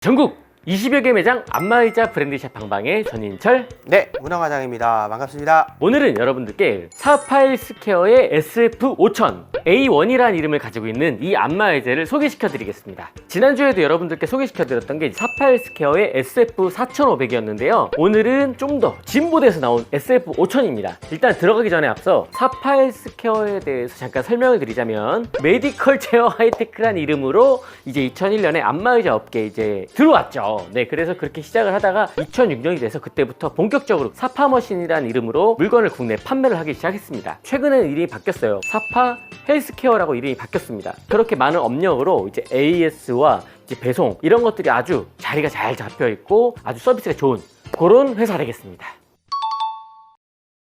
전국 20여 개 매장 안마의자 브랜드샵 방방의 전인철. 네, 문화과장입니다. 반갑습니다. 오늘은 여러분들께 사파일 스퀘어의 SF5000 A1이라는 이름을 가지고 있는 이 안마의자를 소개시켜 드리겠습니다. 지난주에도 여러분들께 소개시켜 드렸던 게 사파일 스퀘어의 SF4500이었는데요. 오늘은 좀 더 진보돼서 나온 SF5000입니다. 일단 들어가기 전에 앞서 사파일 스퀘어에 대해서 잠깐 설명을 드리자면 메디컬 체어 하이테크란 이름으로 이제 2001년에 안마의자 업계에 이제 들어왔죠 네 그래서 그렇게 시작을 하다가 2006년이 돼서 그때부터 본격적으로 사파머신이라는 이름으로 물건을 국내 판매를 하기 시작했습니다. 최근에는 이름이 바뀌었어요. 사파 헬스케어라고 이름이 바뀌었습니다. 그렇게 많은 업력으로 이제 AS와 이제 배송 이런 것들이 아주 자리가 잘 잡혀 있고 아주 서비스가 좋은 그런 회사 되겠습니다.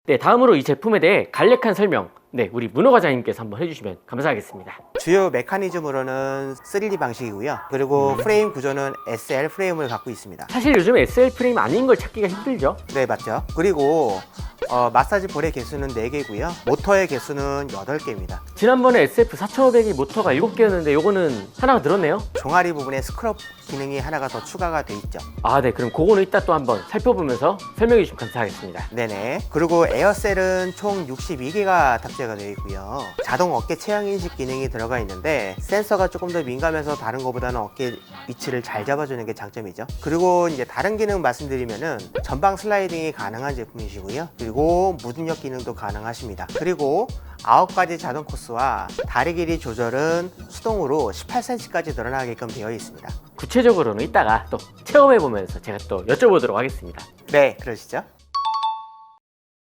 네 다음으로 이 제품에 대해 간략한 설명 네 우리 문호 과장님께서 한번 해주시면 감사하겠습니다 주요 메커니즘으로는 3D 방식이고요. 그리고 프레임 구조는 SL 프레임을 갖고 있습니다. 사실 요즘 SL 프레임 아닌 걸 찾기가 힘들죠 네, 맞죠. 그리고 어, 마사지 볼의 개수는 4개고요. 모터의 개수는 8개입니다. 지난번에 SF 4500이 모터가 7개였는데 요거는 하나가 늘었네요 종아리 부분에 스크럽 기능이 하나가 더 추가가 돼 있죠. 아 네 그럼 그거는 이따 또 한번 살펴보면서 설명해 주시면 감사하겠습니다 네네. 그리고 에어셀은 총 62개가 탑재가 되어 있고요. 자동 어깨 체형 인식 기능이 들어가 있는데 센서가 조금 더 민감해서 다른 것보다는 어깨 위치를 잘 잡아주는 게 장점이죠. 그리고 이제 다른 기능 말씀드리면은 전방 슬라이딩이 가능한 제품이시고요. 그리고 무중력 기능도 가능하십니다. 그리고 9가지 자동 코스와 다리 길이 조절은 수동으로 18cm까지 늘어나게끔 되어 있습니다. 구체적으로는 이따가 또 체험해 보면서 제가 또 여쭤보도록 하겠습니다 네, 그러시죠?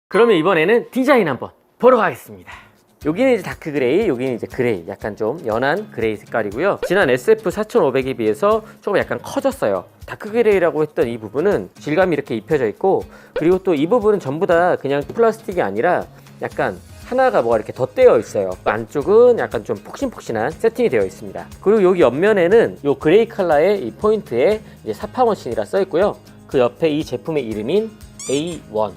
그러면 이번에는 디자인 한번 보러 가겠습니다 여기는 이제 다크 그레이, 여기는 이제 그레이, 약간 좀 연한 그레이 색깔이고요. 지난 SF 4500에 비해서 조금 약간 커졌어요. 다크 그레이라고 했던 이 부분은 질감이 이렇게 입혀져 있고, 그리고 또 이 부분은 전부 다 그냥 플라스틱이 아니라 약간 하나가 뭐가 이렇게 덧대어 있어요. 안쪽은 약간 좀 폭신폭신한 세팅이 되어 있습니다. 그리고 여기 옆면에는 이 그레이 컬러의 이 포인트에 이제 사파머신이라 써 있고요. 그 옆에 이 제품의 이름인 A1,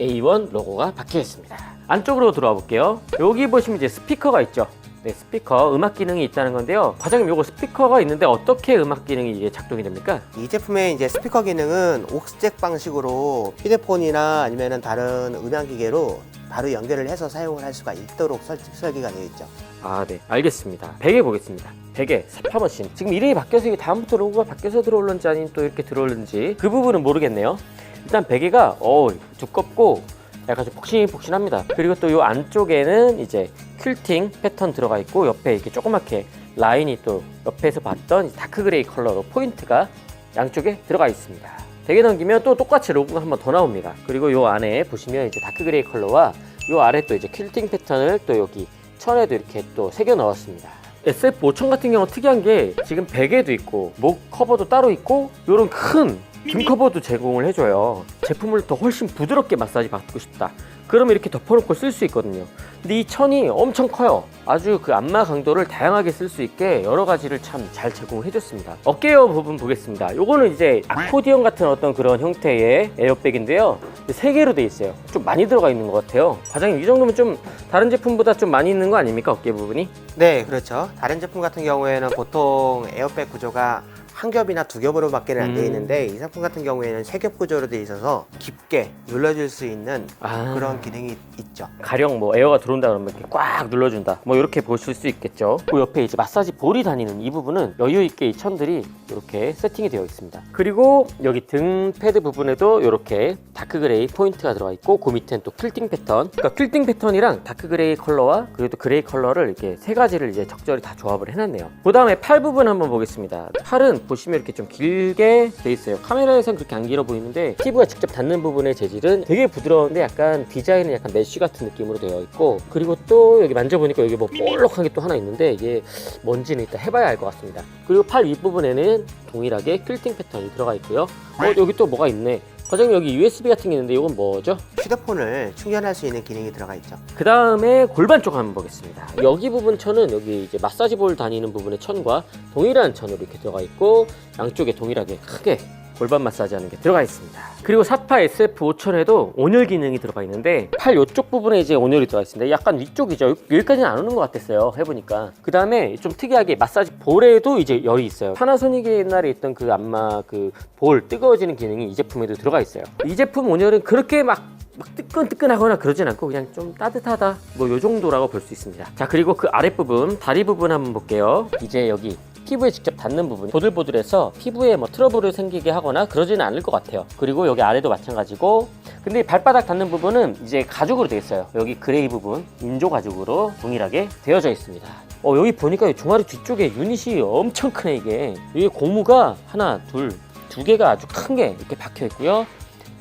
A1 로고가 박혀 있습니다. 안쪽으로 들어와 볼게요. 여기 보시면 이제 스피커가 있죠. 네, 스피커 음악 기능이 있다는 건데요. 과장님 요거 스피커가 있는데 어떻게 음악 기능이 이게 작동이 됩니까? 이 제품의 이제 스피커 기능은 옥스잭 방식으로 휴대폰이나 아니면 다른 음향 기계로 바로 연결을 해서 사용을 할 수가 있도록 설, 설계가 되어 있죠. 아, 네. 알겠습니다. 베개 보겠습니다. 베개, 사파머신. 지금 이름이 바뀌어서 이게 다음부터 로고가 바뀌어서 들어올는지 아니면 또 이렇게 들어올는지 그 부분은 모르겠네요. 일단 베개가 어 두껍고 약간 좀 폭신폭신합니다. 그리고 또 이 안쪽에는 이제 퀼팅 패턴 들어가 있고 옆에 이렇게 조그맣게 라인이 또 옆에서 봤던 이 다크 그레이 컬러로 포인트가 양쪽에 들어가 있습니다. 베개 넘기면 또 똑같이 로고가 한 번 더 나옵니다. 그리고 이 안에 보시면 이제 다크 그레이 컬러와 이 아래 또 이제 퀼팅 패턴을 또 여기 천에도 이렇게 또 새겨 넣었습니다. SF5000 같은 경우 특이한 게 지금 베개도 있고 목 커버도 따로 있고 이런 큰 등 커버도 제공을 해줘요. 제품을 더 훨씬 부드럽게 마사지 받고 싶다. 그러면 이렇게 덮어놓고 쓸 수 있거든요. 근데 이 천이 엄청 커요. 아주 그 안마 강도를 다양하게 쓸 수 있게 여러 가지를 참 잘 제공을 해줬습니다. 어깨어 부분 보겠습니다. 요거는 이제 아코디언 같은 어떤 그런 형태의 에어백인데요. 세 개로 돼 있어요. 좀 많이 들어가 있는 것 같아요. 과장님 이 정도면 좀 다른 제품보다 좀 많이 있는 거 아닙니까 어깨 부분이? 네, 그렇죠. 다른 제품 같은 경우에는 보통 에어백 구조가 한 겹이나 두 겹으로밖에 안 되어 음. 있는데 이 상품 같은 경우에는 세 겹 구조로 되어 있어서 깊게 눌러줄 수 있는 아. 그런 기능이 있죠. 가령 뭐 에어가 들어온다 그러면 이렇게 꽉 눌러준다 뭐 이렇게 보실 수 있겠죠 그 옆에 이제 마사지 볼이 다니는 이 부분은 여유 있게 이 천들이 이렇게 세팅이 되어 있습니다 그리고 여기 등 패드 부분에도 이렇게 다크 그레이 포인트가 들어가 있고 그 밑에는 또 퀼팅 패턴 그러니까 퀼팅 패턴이랑 다크 그레이 컬러와 그리고 또 그레이 컬러를 이렇게 세 가지를 이제 적절히 다 조합을 해놨네요 그 다음에 팔 부분 한번 보겠습니다 팔은 보시면 이렇게 좀 길게 돼 있어요. 카메라에선 그렇게 안 길어 보이는데 피부가 직접 닿는 부분의 재질은 되게 부드러운데 약간 디자인은 약간 메쉬 같은 느낌으로 되어 있고 그리고 또 여기 만져보니까 여기 뭐 볼록한 게 또 하나 있는데 이게 뭔지는 일단 해봐야 알 것 같습니다. 그리고 팔 윗부분에는 동일하게 퀼팅 패턴이 들어가 있고요. 어 여기 또 뭐가 있네 과장님 여기 USB 같은 게 있는데 이건 뭐죠? 휴대폰을 충전할 수 있는 기능이 들어가 있죠. 그 다음에 골반 쪽 한번 보겠습니다. 여기 부분 천은 여기 이제 마사지 볼 다니는 부분의 천과 동일한 천으로 이렇게 들어가 있고 양쪽에 동일하게 크게 골반 마사지 하는 게 들어가 있습니다. 그리고 사파 SF5000에도 온열 기능이 들어가 있는데 팔 이쪽 부분에 이제 온열이 들어가 있습니다. 약간 위쪽이죠. 여기까지는 안 오는 것 같았어요. 해보니까. 그 다음에 좀 특이하게 마사지 볼에도 이제 열이 있어요. 파나소닉에 옛날에 있던 그 안마 그 볼 뜨거워지는 기능이 이 제품에도 들어가 있어요. 이 제품 온열은 그렇게 막막 뜨끈뜨끈하거나 그러진 않고 그냥 좀 따뜻하다 뭐 요 정도라고 볼 수 있습니다 자 그리고 그 아랫부분 다리 부분 한번 볼게요 이제 여기 피부에 직접 닿는 부분 보들보들해서 피부에 뭐 트러블을 생기게 하거나 그러지는 않을 것 같아요. 그리고 여기 아래도 마찬가지고. 근데 이 발바닥 닿는 부분은 이제 가죽으로 되어 있어요. 여기 그레이 부분 인조 가죽으로 동일하게 되어져 있습니다. 어 여기 보니까 이 종아리 뒤쪽에 유닛이 엄청 크네 이게. 이게 고무가 하나 둘 두 개가 아주 큰 게 이렇게 박혀 있고요.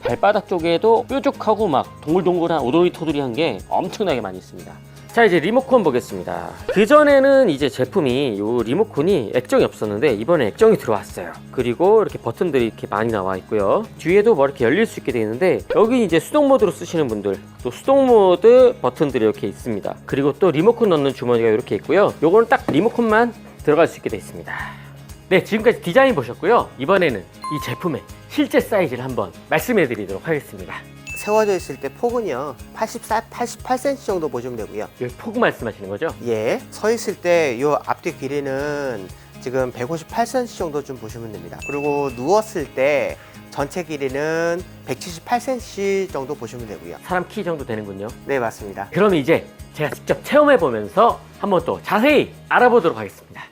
발바닥 쪽에도 뾰족하고 막 동글동글한 오돌이 토돌이한 게 엄청나게 많이 있습니다. 자 이제 리모컨 보겠습니다. 그 전에는 이제 제품이 요 리모컨이 액정이 없었는데 이번에 액정이 들어왔어요. 그리고 이렇게 버튼들이 이렇게 많이 나와 있고요. 뒤에도 뭐 이렇게 열릴 수 있게 되어 있는데 여기 이제 수동 모드로 쓰시는 분들 또 수동 모드 버튼들이 이렇게 있습니다. 그리고 또 리모컨 넣는 주머니가 이렇게 있고요. 요거는 딱 리모컨만 들어갈 수 있게 되어 있습니다. 네, 지금까지 디자인 보셨고요. 이번에는 이 제품의 실제 사이즈를 한번 말씀해 드리도록 하겠습니다. 세워져 있을 때 폭은요 84, 88cm 정도 보시면 되고요. 여기 폭 말씀하시는 거죠? 예, 서 있을 때 이 앞뒤 길이는 지금 158cm 정도 좀 보시면 됩니다. 그리고 누웠을 때 전체 길이는 178cm 정도 보시면 되고요. 사람 키 정도 되는군요. 네, 맞습니다. 그럼 이제 제가 직접 체험해 보면서 한번 또 자세히 알아보도록 하겠습니다.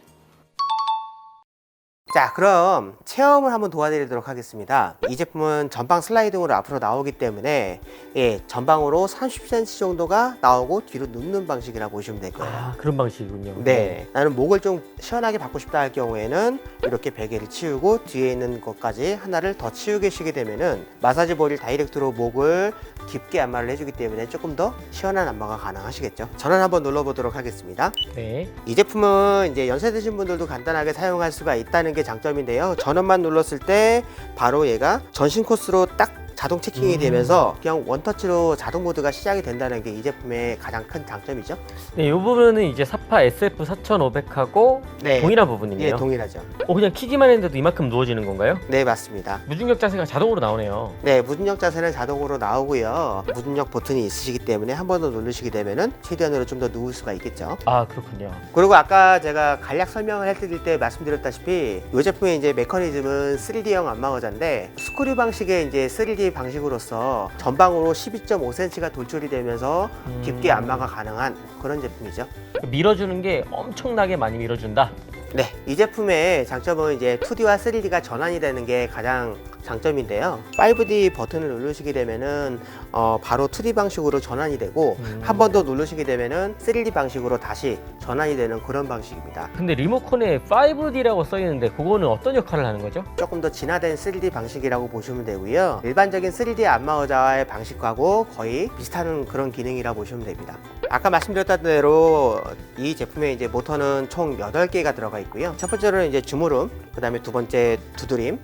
자, 그럼 체험을 한번 도와드리도록 하겠습니다. 이 제품은 전방 슬라이딩으로 앞으로 나오기 때문에 예, 전방으로 30cm 정도가 나오고 뒤로 눕는 방식이라 보시면 될 거예요. 아, 그런 방식이군요. 네, 나는 목을 좀 시원하게 받고 싶다 할 경우에는 이렇게 베개를 치우고 뒤에 있는 것까지 하나를 더 치우게 계시게 되면은 마사지 볼이 다이렉트로 목을 깊게 안마를 해주기 때문에 조금 더 시원한 안마가 가능하시겠죠. 전원 한번 눌러보도록 하겠습니다. 네. 이 제품은 이제 연세 드신 분들도 간단하게 사용할 수가 있다는 게 장점인데요. 전원만 눌렀을 때 바로 얘가 전신 코스로 딱 자동 체킹이 음. 되면서 그냥 원터치로 자동 모드가 시작이 된다는 게 이 제품의 가장 큰 장점이죠. 네, 이 부분은 이제 사파 SF 4500하고 네. 동일한 예, 부분이네요. 동일하죠. 어, 그냥 키기만 했는데도 이만큼 누워지는 건가요? 네, 맞습니다. 무중력 자세가 자동으로 나오네요. 네, 무중력 자세는 자동으로 나오고요. 무중력 버튼이 있으시기 때문에 한 번 더 누르시게 되면은 최대한으로 좀 더 누울 수가 있겠죠. 아, 그렇군요. 그리고 아까 제가 간략 설명을 해드릴 때 말씀드렸다시피 이 제품의 이제 메커니즘은 3D형 안마 의자인데 스크류 방식의 이제 3D 방식으로서 전방으로 12.5cm가 돌출이 되면서 음. 깊게 안마가 가능한 그런 제품이죠. 밀어주는 게 엄청나게 많이 밀어준다. 네, 이 제품의 장점은 이제 2D와 3D가 전환이 되는 게 가장 장점인데요. 5D 버튼을 누르시게 되면은 어, 바로 2D 방식으로 전환이 되고 음. 한 번 더 누르시게 되면은 3D 방식으로 다시 전환이 되는 그런 방식입니다. 근데 리모컨에 5D라고 써 있는데 그거는 어떤 역할을 하는 거죠? 조금 더 진화된 3D 방식이라고 보시면 되고요. 일반적인 3D 안마 의자의 방식하고 거의 비슷한 그런 기능이라 보시면 됩니다. 아까 말씀드렸던 대로 이 제품의 이제 모터는 총 8개가 들어가 있고요. 첫 번째로는 이제 주무름, 그 다음에 두 번째 두드림,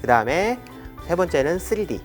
그 다음에 세 번째는 3D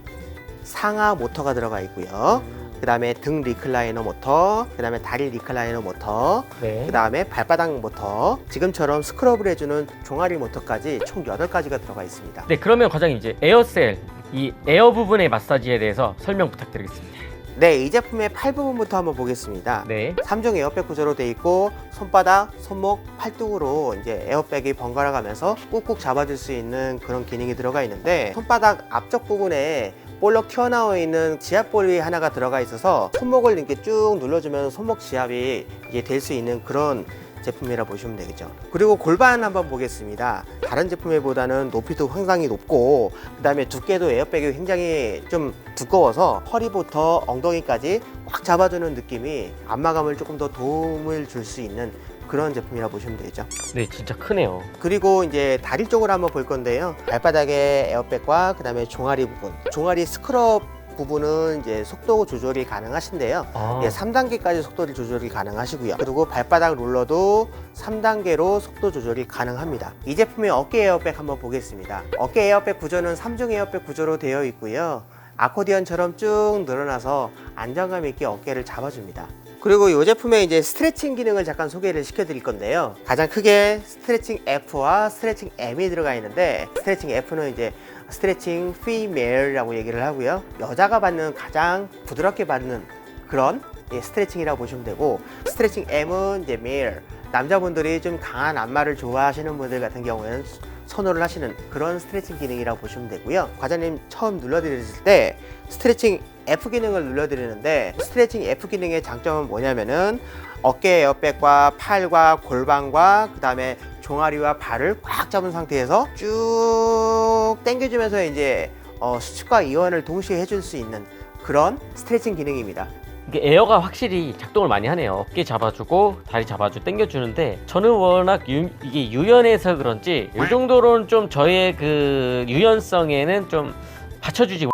상하 모터가 들어가 있고요. 그 다음에 등 리클라이너 모터, 그 다음에 다리 리클라이너 모터, 네. 그 다음에 발바닥 모터, 지금처럼 스크럽을 해주는 종아리 모터까지 총 8가지가 들어가 있습니다. 네, 그러면 과장님 이제 에어셀 이 에어 부분의 마사지에 대해서 설명 부탁드리겠습니다. 네, 이 제품의 팔 부분부터 한번 보겠습니다. 네. 3중 에어백 구조로 되어 있고 손바닥, 손목, 팔뚝으로 이제 에어백이 번갈아 가면서 꾹꾹 잡아줄 수 있는 그런 기능이 들어가 있는데 손바닥 앞쪽 부분에 볼록 튀어나와 있는 지압볼이 하나가 들어가 있어서 손목을 이렇게 쭉 눌러주면 손목 지압이 이게 될 수 있는 그런 제품이라 보시면 되겠죠. 그리고 골반 한번 보겠습니다. 다른 제품에 보다는 높이도 상당히 높고 그 다음에 두께도 에어백이 굉장히 좀 두꺼워서 허리부터 엉덩이까지 꽉 잡아주는 느낌이 안마감을 조금 더 도움을 줄 수 있는 그런 제품이라 보시면 되죠. 네, 진짜 크네요. 그리고 이제 다리 쪽으로 한번 볼 건데요. 발바닥에 에어백과 그 다음에 종아리 부분, 종아리 스크럽 부분은 이제 속도 조절이 가능하신데요. 아, 예, 3단계까지 속도를 조절이 가능하시고요. 그리고 발바닥 롤러도 3단계로 속도 조절이 가능합니다. 이 제품의 어깨 에어백 한번 보겠습니다. 어깨 에어백 구조는 3중 에어백 구조로 되어 있고요. 아코디언처럼 쭉 늘어나서 안정감 있게 어깨를 잡아줍니다. 그리고 이 제품의 이제 스트레칭 기능을 잠깐 소개를 시켜드릴 건데요. 가장 크게 스트레칭 F와 스트레칭 M이 들어가 있는데 스트레칭 F는 이제 스트레칭 female이라고 얘기를 하고요. 여자가 받는 가장 부드럽게 받는 그런 예, 스트레칭이라고 보시면 되고 스트레칭 M은 이제 male 남자분들이 좀 강한 안마를 좋아하시는 분들 같은 경우에는 선호를 하시는 그런 스트레칭 기능이라고 보시면 되고요. 과장님 처음 눌러드렸을 때 스트레칭 F 기능을 눌러드리는데 스트레칭 F 기능의 장점은 뭐냐면은 어깨 에어백과 팔과 골반과 그 다음에 종아리와 발을 꽉 잡은 상태에서 쭉 당겨주면서 이제 어, 수축과 이완을 동시에 해줄 수 있는 그런 스트레칭 기능입니다. 이게 에어가 확실히 작동을 많이 하네요. 어깨 잡아주고 다리 잡아주고 당겨주는데 저는 워낙 유, 이게 유연해서 그런지 이 정도로는 좀 저의 그 유연성에는 좀 받쳐주지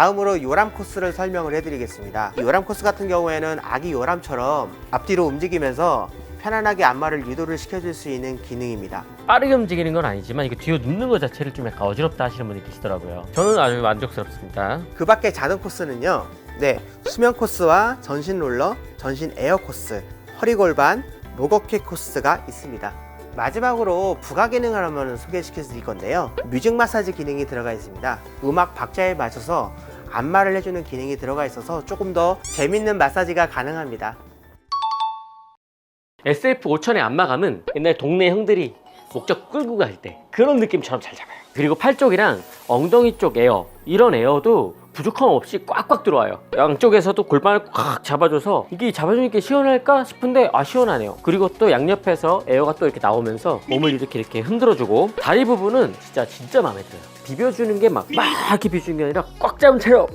다음으로 요람 코스를 설명을 해드리겠습니다. 이 요람 코스 같은 경우에는 아기 요람처럼 앞뒤로 움직이면서 편안하게 안마를 유도를 시켜줄 수 있는 기능입니다. 빠르게 움직이는 건 아니지만 이거 뒤로 눕는 것 자체를 좀 약간 어지럽다 하시는 분이 계시더라고요. 저는 아주 만족스럽습니다. 그 밖에 자동 코스는요. 네, 수면 코스와 전신 롤러, 전신 에어 코스, 허리 골반, 목어깨 코스가 있습니다. 마지막으로 부가 기능을 한번 소개시켜 드릴 건데요. 뮤직 마사지 기능이 들어가 있습니다. 음악 박자에 맞춰서 안마를 해주는 기능이 들어가 있어서 조금 더 재밌는 마사지가 가능합니다. SF 5000의 안마감은 옛날 동네 형들이 목적 끌고 갈 때 그런 느낌처럼 잘 잡아요. 그리고 팔 쪽이랑 엉덩이 쪽 에어 이런 에어도 부족함 없이 꽉꽉 들어와요. 양쪽에서도 골반을 꽉 잡아줘서 이게 잡아주니까 시원할까 싶은데 아 시원하네요. 그리고 또 양옆에서 에어가 또 이렇게 나오면서 몸을 이렇게 이렇게 흔들어주고 다리 부분은 진짜 진짜 마음에 들어요. 비벼주는 게 막막 이렇게 비벼주는 게 아니라 꽉 잡은 채로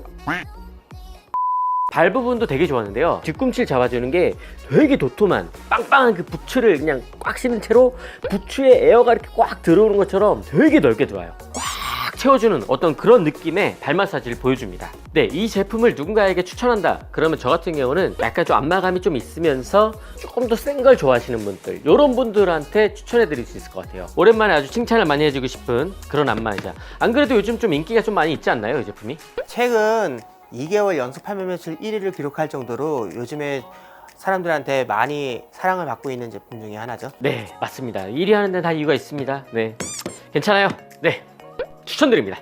발 부분도 되게 좋았는데요. 뒤꿈치를 잡아주는 게 되게 도톰한 빵빵한 그 부츠를 그냥 꽉 씌는 채로 부츠에 에어가 이렇게 꽉 들어오는 것처럼 되게 넓게 들어와요. 꽉 채워주는 어떤 그런 느낌의 발 마사지를 보여줍니다. 네, 이 제품을 누군가에게 추천한다. 그러면 저 같은 경우는 약간 좀 안마감이 좀 있으면서 조금 더 센 걸 좋아하시는 분들, 이런 분들한테 추천해 드릴 수 있을 것 같아요. 오랜만에 아주 칭찬을 많이 해주고 싶은 그런 안마이자. 안 그래도 요즘 좀 인기가 좀 많이 있지 않나요, 이 제품이? 최근 2개월 연속 판매 매출 1위를 기록할 정도로 요즘에 사람들한테 많이 사랑을 받고 있는 제품 중에 하나죠. 네, 맞습니다. 1위 하는데 다 이유가 있습니다. 네. 괜찮아요. 네. 추천드립니다.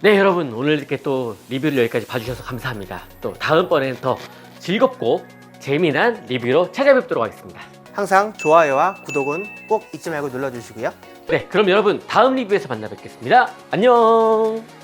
네, 여러분. 오늘 이렇게 또 리뷰를 여기까지 봐주셔서 감사합니다. 또 다음번에는 더 즐겁고 재미난 리뷰로 찾아뵙도록 하겠습니다. 항상 좋아요와 구독은 꼭 잊지 말고 눌러주시고요. 네, 그럼 여러분 다음 리뷰에서 만나 뵙겠습니다. 안녕!